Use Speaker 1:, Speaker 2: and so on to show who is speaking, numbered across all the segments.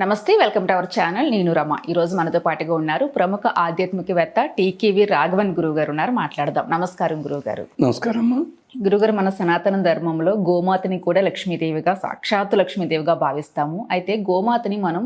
Speaker 1: నమస్తే welcome to our channel. నేను రమ. ఈ రోజు మనతో పాటుగా ఉన్నారు ప్రముఖ ఆధ్యాత్మికవేత్త టీకేవి రాఘవన్ గురువు గారు ఉన్నారు. మాట్లాడదాం. నమస్కారం గురువు గారు
Speaker 2: నమస్కారం
Speaker 1: గురుగారు మన సనాతన ధర్మంలో గోమాతని కూడా లక్ష్మీదేవిగా సాక్షాత్తు లక్ష్మీదేవిగా భావిస్తాము. అయితే గోమాతని మనం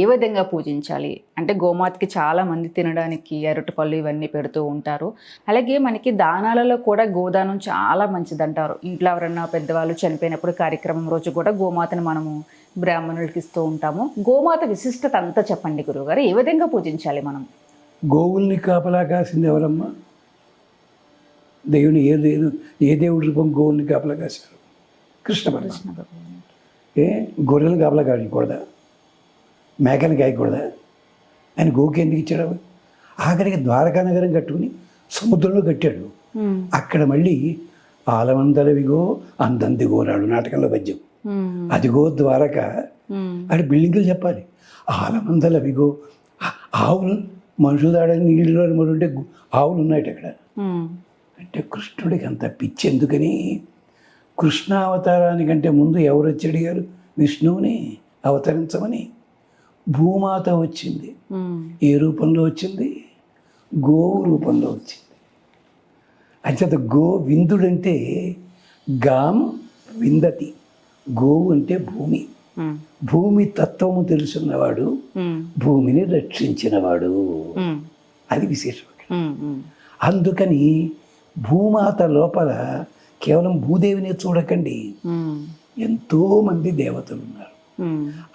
Speaker 1: ఏ విధంగా పూజించాలి? అంటే గోమాతకి చాలా మంది తినడానికి అరటిపళ్ళు ఇవన్నీ పెడుతూ ఉంటారు. అలాగే మనకి దానాలలో కూడా గోదానం చాలా మంచిదంటారు. ఇంట్లో ఎవరన్నా పెద్దవాళ్ళు చనిపోయినప్పుడు కార్యక్రమం రోజు కూడా గోమాతని మనము బ్రాహ్మణులకి ఇస్తూ ఉంటాము. గోమాత విశిష్టత అంతా చెప్పండి గురువుగారు. ఏ విధంగా పూజించాలి మనం?
Speaker 2: గోవుల్ని కాపలా కాసింది ఎవరమ్మా? దేవుని ఏ దేవుడు ఏ దేవుడి రూపం గోవుల్ని కాపలా కాశారు? కృష్ణ పరమాత్మ ఏ? గొర్రెలు కాపలా కాయకూడదా? మేకలు కాయకూడదా? ఆయన గోకి ఎందుకు ఇచ్చాడు? ఆఖరికి ద్వారకా నగరం కట్టుకుని సముద్రంలో కట్టాడు. అక్కడ మళ్ళీ ఆలవందలవిగో అందంది గోరాడు నాటకంలో పద్యం. అదిగో ద్వారక. అది బిల్డింగులు చెప్పాలి. ఆలమందలు అవిగో. ఆవులు మనుషులు దాడని నీళ్ళలో మరి ఉంటే ఆవులు ఉన్నాయి అక్కడ. అంటే కృష్ణుడికి అంత పిచ్చి ఎందుకని? కృష్ణావతారానికంటే ముందు ఎవరు వచ్చి అడిగారు విష్ణువుని అవతరించమని. భూమాత వచ్చింది. ఏ రూపంలో వచ్చింది? గోవు రూపంలో వచ్చింది. అంచేత గో విందుడంటే గాం విందతి. గోవు అంటే భూమి. భూమి తత్వము తెలుసున్నవాడు. భూమిని రక్షించినవాడు. అది విశేషం. అందుకని భూమాత లోపల కేవలం భూదేవిని చూడకండి
Speaker 1: మ్మ్.
Speaker 2: ఎంతోమంది దేవతలు ఉన్నారు.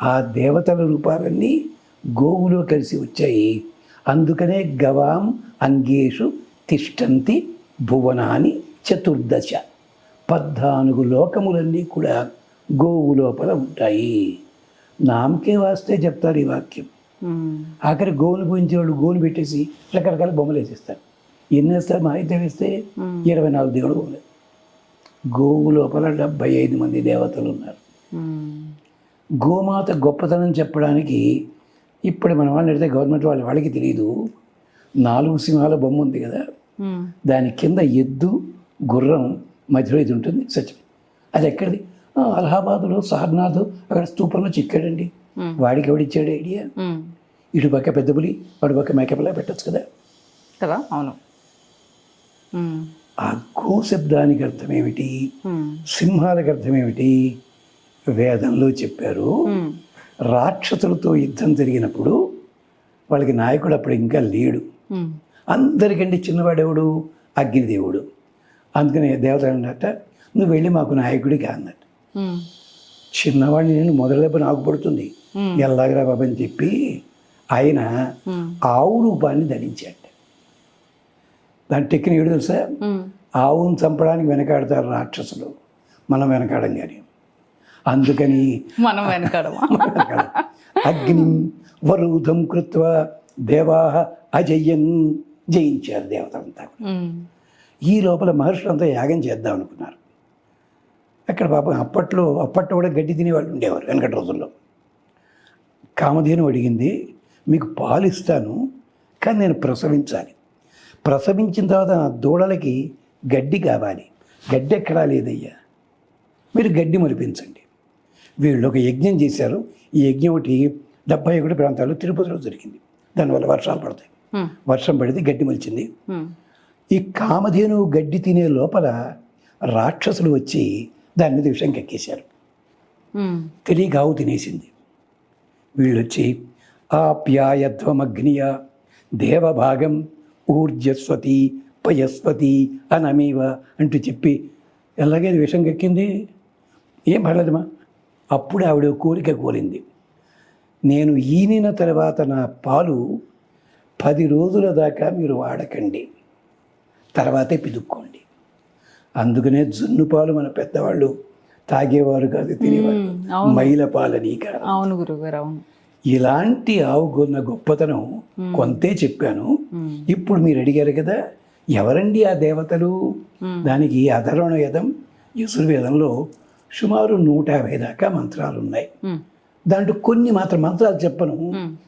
Speaker 2: ఆ దేవతల రూపాలన్నీ గోవులో కలిసి వచ్చాయి అందుకనే గవాం అంగేషు తిష్టంతి భువనాని చతుర్దశ పద్నాలుగు లోకములన్నీ కూడా గోవు లోపల ఉంటాయి. నామకే వాస్తే చెప్తారు ఈ వాక్యం. ఆఖరి గోవును పూజించేవాళ్ళు గోవును పెట్టేసి రకరకాల బొమ్మలు వేసేస్తారు. ఎన్ని వేస్తారు మా అయితే వేస్తే ఇరవై నాలుగు దేవుడు బొమ్మలు. గోవు లోపల డెబ్బై ఐదు మంది దేవతలు ఉన్నారు. గోమాత గొప్పతనం చెప్పడానికి ఇప్పుడు మన వాళ్ళని అడిగితే గవర్నమెంట్ వాళ్ళు వాళ్ళకి తెలియదు నాలుగు సింహాల బొమ్మ ఉంది కదా. దాని కింద ఎద్దు గుర్రం మధ్యలో ఇది ఉంటుంది. సచిన్ అది ఎక్కడిది? "ఆ, అలహాబాద్లో సార్నాథ్ అక్కడ స్తూపంలో చిక్కాడండి. వాడికి ఎవడిచ్చాడు ఐడియా. ఇటు పక్క పెద్ద పులి వాడి పక్క మేకపిల్ల పెట్టచ్చు కదా
Speaker 1: కదా అవును
Speaker 2: గో శబ్దానికి అర్థం ఏమిటి. సింహాలకు అర్థం ఏమిటి వేదంలో చెప్పారు. రాక్షసులతో యుద్ధం జరిగినప్పుడు వాళ్ళకి నాయకుడు అప్పుడు ఇంకా లేడు. అందరికంటే చిన్నవాడెవడు అగ్నిదేవుడు అందుకని దేవత అన్నట్ట నువ్వు వెళ్ళి మాకు నాయకుడికి అన్నట్టు. చిన్నవాడిని నేను మొదటి దెబ్బ నాకు పడుతుంది
Speaker 1: Hmm.
Speaker 2: ఎల్లాగరా బాబు అని చెప్పి ఆయన. ఆవు రూపాన్ని ధరించాడు దాని టెక్నిక్ ఏడు తెలుసా. ఆవును చంపడానికి వెనకాడతారు రాక్షసులు మనం వెనకాడం కానీ అందుకని
Speaker 1: మనం వెనకడమా.
Speaker 2: అగ్నిం వరూధం కృత్వ దేవా అజయ్యన్ జయించారు దేవతలంతా. ఈ లోపల మహర్షులంతా యాగం చేద్దాం అనుకున్నారు అక్కడ పాపం అప్పట్లో అప్పట్లో కూడా గడ్డి తినేవాళ్ళు ఉండేవారు వెనకటి రోజుల్లో. కామధేను అడిగింది మీకు పాలు ఇస్తాను కానీ నేను ప్రసవించాలి. ప్రసవించిన తర్వాత నా దూడలకి గడ్డి కావాలి. గడ్డి ఎక్కడా లేదయ్యా? మీరు గడ్డి మొలిపించండి వీళ్ళు ఒక యజ్ఞం చేశారు. ఈ యజ్ఞం ఒకటి డెబ్బై ఒకటి ప్రాంతాల్లో తిరుపతిలో జరిగింది. దానివల్ల వర్షాలు పడతాయి. వర్షం పడితే గడ్డి మొలిచింది. ఈ కామధేను గడ్డి తినే లోపల రాక్షసులు వచ్చి దాని మీద విషయం కక్కేశారు
Speaker 1: మ్మ్.
Speaker 2: తెలియక ఆవు తినేసింది. వీళ్ళు వచ్చి ఆప్యాయధ్వమగ్నియ దేవభాగం ఊర్జస్వతి పయస్వతి అనమీవ అంటూ చెప్పి ఎలాగే విషం కక్కింది ఏం పర్లేదమ్మా. అప్పుడు ఆవిడ కోరిక కోరింది. నేను ఈనిన తర్వాత నా పాలు పది రోజుల దాకా మీరు వాడకండి. తర్వాతే పిదుక్కోండి. అందుకనే జున్ను పాలు మన పెద్దవాళ్ళు తాగేవారు కాదు తినేవారు. మైల పాలని కాదు
Speaker 1: అవును గురుగారు అవును.
Speaker 2: ఇలాంటి ఆవుకున్న గొప్పతనం కొంతే చెప్పాను. ఇప్పుడు మీరు అడిగారు కదా ఎవరండి ఆ దేవతలు? దానికి అధర్వణ వేదం. యజుర్వేదంలో సుమారు నూట యాభై దాకా మంత్రాలు ఉన్నాయి. దాంట్లో కొన్ని మాత్రం మంత్రాలు చెప్పను.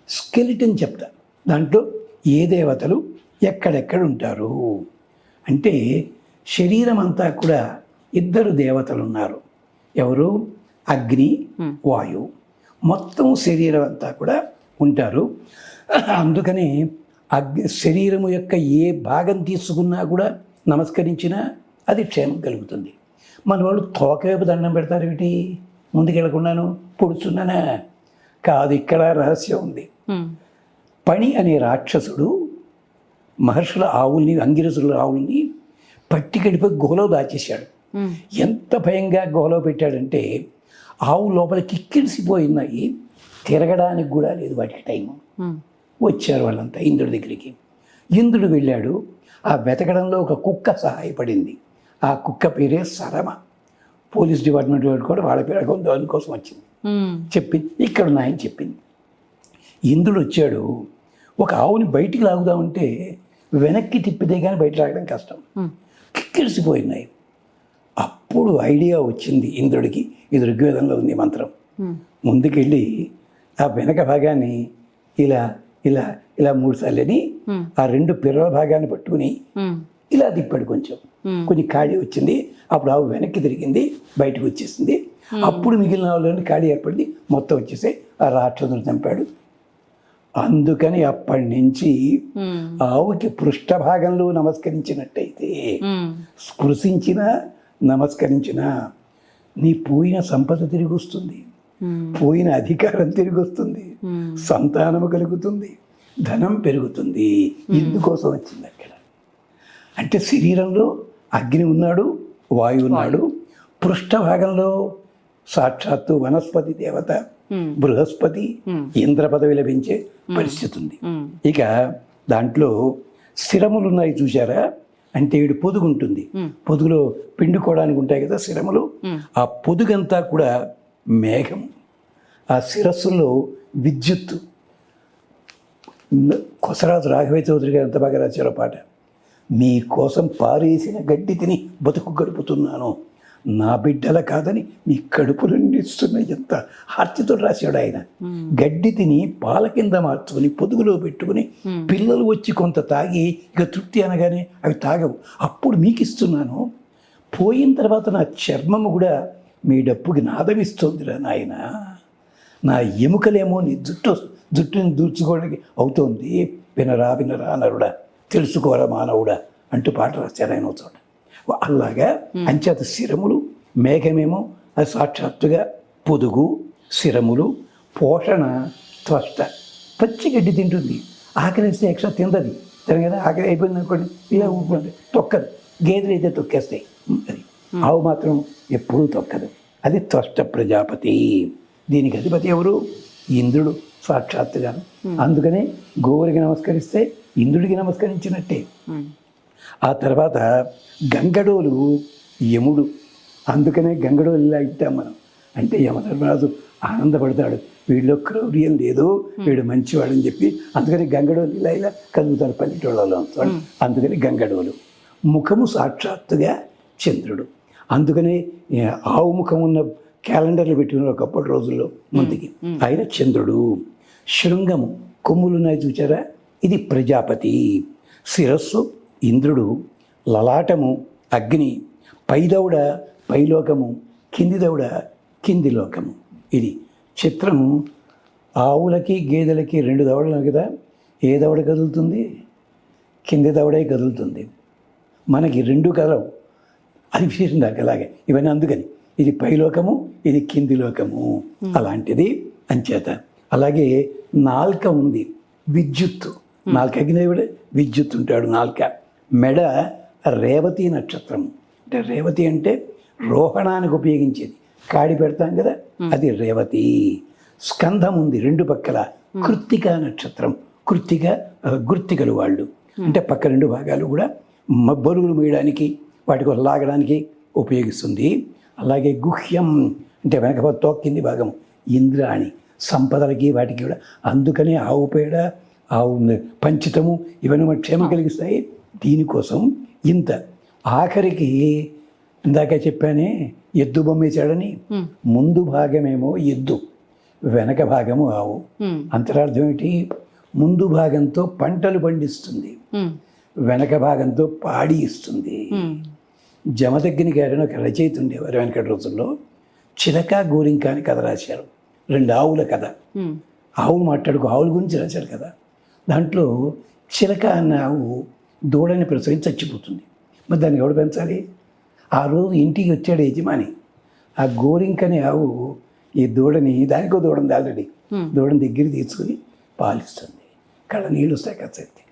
Speaker 2: స్కెలిటన్ చెప్తా. దాంట్లో ఏ దేవతలు ఎక్కడెక్కడ ఉంటారు? అంటే శరీరం అంతా కూడా ఇద్దరు దేవతలు ఉన్నారు ఎవరు? అగ్ని వాయు. మొత్తం శరీరం అంతా కూడా ఉంటారు. అందుకని అగ్ని శరీరము యొక్క ఏ భాగం తీసుకున్నా కూడా నమస్కరించినా అది క్షేమం కలుగుతుంది. మన వాళ్ళు తోక వైపు దండం పెడతారు ఏమిటి? ముందుకెళ్ళకుండాను పొడుచున్నానా? కాదు ఇక్కడ రహస్యం ఉంది. పణి అనే రాక్షసుడు మహర్షుల ఆవుల్ని అంగిరసుల ఆవుల్ని పట్టి గడిపి గుహలో దాచేశాడు ఎంత భయంగా గుహలో పెట్టాడంటే ఆవు లోపల కిక్కిడిసిపోయినాయి తిరగడానికి కూడా లేదు వాటికి
Speaker 1: ఉమ్,
Speaker 2: వచ్చారు వాళ్ళంతా ఇంద్రుడి దగ్గరికి. ఇంద్రుడు వెళ్ళాడు. ఆ వెతకడంలో ఒక కుక్క సహాయపడింది. ఆ కుక్క పేరే సరమ. పోలీస్ డిపార్ట్మెంట్ వాళ్ళు కూడా వాళ్ళ పేరు దానికోసం వచ్చింది. చెప్పింది. ఇక్కడ ఉన్నాయని చెప్పింది. ఇంద్రుడు వచ్చాడు. ఒక ఆవుని బయటికి లాగుదామంటే వెనక్కి తిప్పితే కానీ బయట లాగడం కష్టం. కిక్కిరిసిపోయినాయి. అప్పుడు ఐడియా వచ్చింది ఇంద్రుడికి ఇది ఋగ్వేదంలో ఉంది మంత్రం. ముందుకెళ్ళి ఆ వెనక భాగాన్ని ఇలా ఇలా ఇలా మూడు సార్లని
Speaker 1: Hmm.
Speaker 2: ఆ రెండు పిర్రల భాగాన్ని పట్టుకుని ఇలా తిప్పాడు కొంచెం. కొంచెం ఖాళీ వచ్చింది. అప్పుడు ఆవు వెనక్కి తిరిగింది బయటకు వచ్చేసింది. అప్పుడు మిగిలిన వాళ్ళని ఖాళీ ఏర్పడింది మొత్తం వచ్చేసి ఆ రాక్షసుని చంపాడు. అందుకని అప్పటి నుంచి ఆవుకి పృష్ఠభాగంలో నమస్కరించినట్టయితే
Speaker 1: ఉమ్,
Speaker 2: స్పృశించిన నమస్కరించిన నీ పోయిన సంపద తిరిగి వస్తుంది పోయిన అధికారం తిరిగి వస్తుంది సంతానము కలుగుతుంది. ధనం పెరుగుతుంది. ఇందుకోసం వచ్చింది అక్కడ. అంటే శరీరంలో అగ్ని ఉన్నాడు వాయువు ఉన్నాడు. పృష్ఠభాగంలో సాక్షాత్తు వనస్పతి దేవత బృహస్పతి. ఇంద్ర పదవి లభించే పరిస్థితి ఉంది. ఇక దాంట్లో శిరములు ఉన్నాయి చూసారా అంటే ఈడు పొదుగు ఉంటుంది. పొదుగులో పిండుకోవడానికి ఉంటాయి కదా శిరములు. ఆ పొదుగంతా కూడా మేఘం. ఆ శిరస్సులో విద్యుత్తు. కొసరాజు రాఘవయ్య చౌదరి గారు ఎంత బాగా రాశారో పాట. మీ కోసం పారేసిన గడ్డి తిని బతుకు గడుపుతున్నాను. నా బిడ్డల కాదని మీ కడుపులు నిండిస్తున్న ఎంత హార్తితో రాశాడు ఆయన. గడ్డి తిని పాల కింద మార్చుకుని పొదుగులో పెట్టుకుని పిల్లలు వచ్చి కొంత తాగి ఇక తృప్తి అనగానే అవి తాగవు. అప్పుడు మీకు ఇస్తున్నాను పోయిన తర్వాత నా చర్మము కూడా మీ డప్పుకి నాదమిస్తోందిరా నాయన. నా ఎముకలేమో నీ జుట్టు జుట్టుని దూర్చుకోవడానికి అవుతోంది. వినరా వినరా నరుడా తెలుసుకోరా మానవుడా అంటూ పాట రాశారు ఆయన చోట. అలాగా అంచేత శిరములు మేఘమేమో అది సాక్షాత్తుగా పొదుగు శిరములు పోషణ త్వష్ట. పచ్చి గడ్డి తింటుంది. ఆకలి వేస్తే ఎక్స్ట్రా తిందది సరే కదా ఆకలి అయిపోయింది అనుకోండి ఇలా ఊపుకుంటే తొక్కదు. గేదెలు అయితే తొక్కేస్తాయి. అది ఆవు మాత్రం ఎప్పుడూ తొక్కదు. అది త్వష్ట ప్రజాపతి. దీనికి అధిపతి ఎవరు? ఇంద్రుడు సాక్షాత్తుగా. అందుకనే గోవుడికి నమస్కరిస్తే ఇంద్రుడికి నమస్కరించినట్టే. ఆ తర్వాత గంగడోలు యముడు. అందుకనే గంగడోలు ఇలా ఇట్టాం మనం. అంటే యమధర్మరాజు ఆనందపడతాడు. వీడిలో క్రౌర్యం లేదు. వీడు మంచివాడని చెప్పి అందుకని గంగడోలు ఇలా ఇలా కదులుతారు పల్లెటూళ్ళలో అందుకని గంగడోలు. ముఖము సాక్షాత్తుగా చంద్రుడు. అందుకనే ఆవు ముఖం ఉన్న క్యాలెండర్లు పెట్టుకున్నారు ఒకప్పటి రోజుల్లో ముందుకి ఆయన చంద్రుడు. శృంగము కొమ్ములున్నాయి చూచారా? ఇది ప్రజాపతి. శిరస్సు ఇంద్రుడు లలాటము అగ్ని పైదౌడ పైలోకము కింది దౌడ కింది లోకము. ఇది చిత్రము. ఆవులకి గేదెలకి రెండు దవడలు కదా? ఏ దవడ కదులుతుంది? కింది దవడే కదులుతుంది. మనకి రెండు కదలవు అది విశేషం దాకా అలాగే. ఇవన్నీ అందుకని. ఇది పైలోకము ఇది కింది లోకము. అలాంటిది అంచేత. అలాగే నాల్క ఉంది. విద్యుత్తు. నాలుక అగ్నిదేవుడే విద్యుత్ ఉంటాడు నాల్క. మెడ రేవతి నక్షత్రం. అంటే రేవతి అంటే రోహణానికి ఉపయోగించేది. కాడి పెడతాం కదా అది రేవతి. స్కంధం ఉంది రెండు పక్కల కృత్తిక నక్షత్రం. కృత్తిక గుర్తికలు వాళ్ళు. అంటే పక్క రెండు భాగాలు కూడా బరువులు మోయడానికి వాటికి లాగడానికి ఉపయోగిస్తుంది. అలాగే గుహ్యం అంటే వెనక తోక్కింది భాగం ఇంద్రాణి సంపదలకి వాటికి కూడా. అందుకనే ఆవు పేడ ఆవు పంచితము ఇవన్నీ క్షేమం కలిగిస్తాయి. దీనికోసం ఇంత. ఆఖరికి ఇందాక చెప్పానే ఎద్దు బొమ్మేశాడని ముందు భాగమేమో ఎద్దు వెనక భాగము ఆవు. అంతరార్థం ఏంటి ముందు భాగంతో పంటలు పండిస్తుంది. వెనక భాగంతో పాడి ఇస్తుంది. జమదగ్గిని గారిని ఒక రచయిత ఉండేవారు వెనకటి రోజుల్లో. చిలక గోరింక అని కథ రాశారు. రెండు ఆవుల కథ. ఆవులు మాట్లాడుకో ఆవుల గురించి రాశారు కదా. దాంట్లో చిలక అన్న ఆవు దూడని ప్రసవించి చచ్చిపోతుంది. మరి దాన్ని ఎవడు పెంచాలి? ఆ రోజు ఇంటికి వచ్చాడు యజమాని. ఆ గోరింకనే ఆవు ఈ దూడని దానికో దూడ ఉంది ఆల్రెడీ. దూడని దగ్గర తీసుకుని పాలిస్తుంది. కళ్ళ నీళ్ళు వస్తాయి కసెత్తి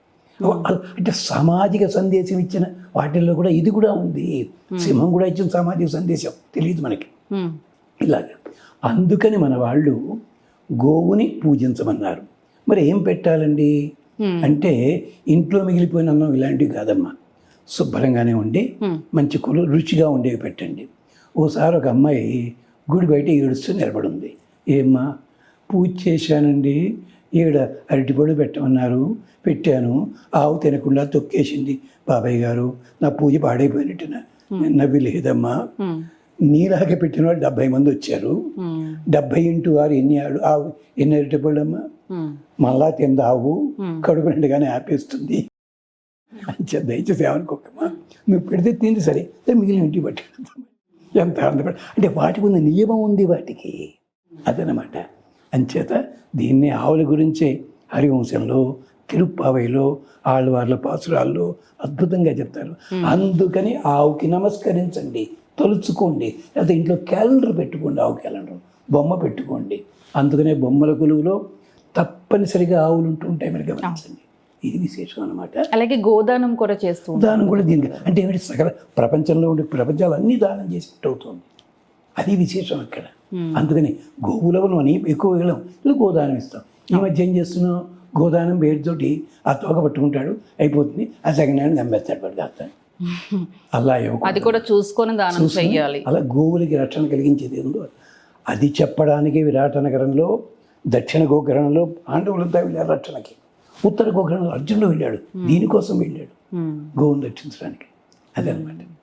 Speaker 2: అంటే సామాజిక సందేశం ఇచ్చిన వాటిల్లో కూడా ఇది కూడా ఉంది. సింహం కూడా ఇచ్చిన సామాజిక సందేశం. తెలియదు మనకి. ఇలాగ. అందుకని మన వాళ్ళు గోవుని పూజించమన్నారు. మరి ఏం పెట్టాలండి. అంటే ఇంట్లో మిగిలిపోయిన అన్నం ఇలాంటివి కాదమ్మా. శుభ్రంగానే ఉండి
Speaker 1: Hmm.
Speaker 2: మంచి కులు రుచిగా ఉండేవి పెట్టండి. ఓసారి ఒక అమ్మాయి గుడి బయట ఏడుస్తూ నిలబడింది. ఏమ్మా పూజ చేశానండి. ఈడ అరటిపొడి పెట్టమన్నారు. పెట్టాను. ఆవు తినకుండా తొక్కేసింది. బాబాయ్ గారు నా పూజ పాడైపోయినట్టున నవ్వి లేదమ్మా. నీలాగా పెట్టిన వాళ్ళు డెబ్బై మంది వచ్చారు. డెబ్బై ఇంటూ ఆరు ఎన్ని ఆడు ఆవు ఎన్ని అరటిపళ్ళమ్మా? మళ్ళా తింద ఆవు. కడుపు నిండుగానే ఆపేస్తుంది. అంచే దయచేసి ఏమనుకోకమ్మా నువ్వు పెడితే తింది సరే మిగిలిన ఇంటికి పట్టి ఎంత ఆనందపడ అంటే వాటికి ఉన్న నియమం ఉంది వాటికి. అదనమాట. అంచేత దీన్ని ఆవుల గురించే హరివంశంలో తిరుప్పావైలో ఆళ్ళవార్ల పాసురాల్లో అద్భుతంగా చెప్తారు. అందుకని ఆవుకి నమస్కరించండి. తలుచుకోండి. లేకపోతే ఇంట్లో క్యాలెండర్ పెట్టుకోండి ఆవు క్యాలెండర్. బొమ్మ పెట్టుకోండి. అందుకనే బొమ్మల కొలువులో తప్పనిసరిగా ఆవులు ఉంటూ ఉంటాయి మీరు గమనించండి. ఇది విశేషం అనమాట
Speaker 1: అలాగే గోదానం కూడా చేస్తూ
Speaker 2: దానం కూడా దీనికి. అంటే ఏమిటి? సకల ప్రపంచంలో ఉండే ప్రపంచాలు అన్నీ దానం చేసినట్టు అవుతుంది అది విశేషం అక్కడ. అందుకని గోవులను అని ఎక్కువ వెళ్ళాం ఇలా గోదానం ఇస్తాం. ఈ మధ్య ఏం చేస్తున్నాం గోదానం పేరుతోటి ఆ తోక పట్టుకుంటాడు అయిపోతుంది. ఆ సెకండ్ హ్యాండ్ నమ్మేస్తాడు పడి కాస్తాడు అలా.
Speaker 1: అది కూడా చూసుకొని దానం చెయ్యాలి.
Speaker 2: అలా గోవులకి రక్షణ కలిగించేది ఏందో అది. చెప్పడానికి విరాట నగరంలో దక్షిణ గోగ్రహణంలో పాండవులంతా వెళ్ళారు రక్షణకి. ఉత్తర గోగ్రహణంలో అర్జునుడు వెళ్ళాడు. దీనికోసం వెళ్ళాడు. గోవును రక్షించడానికి అదనమాట.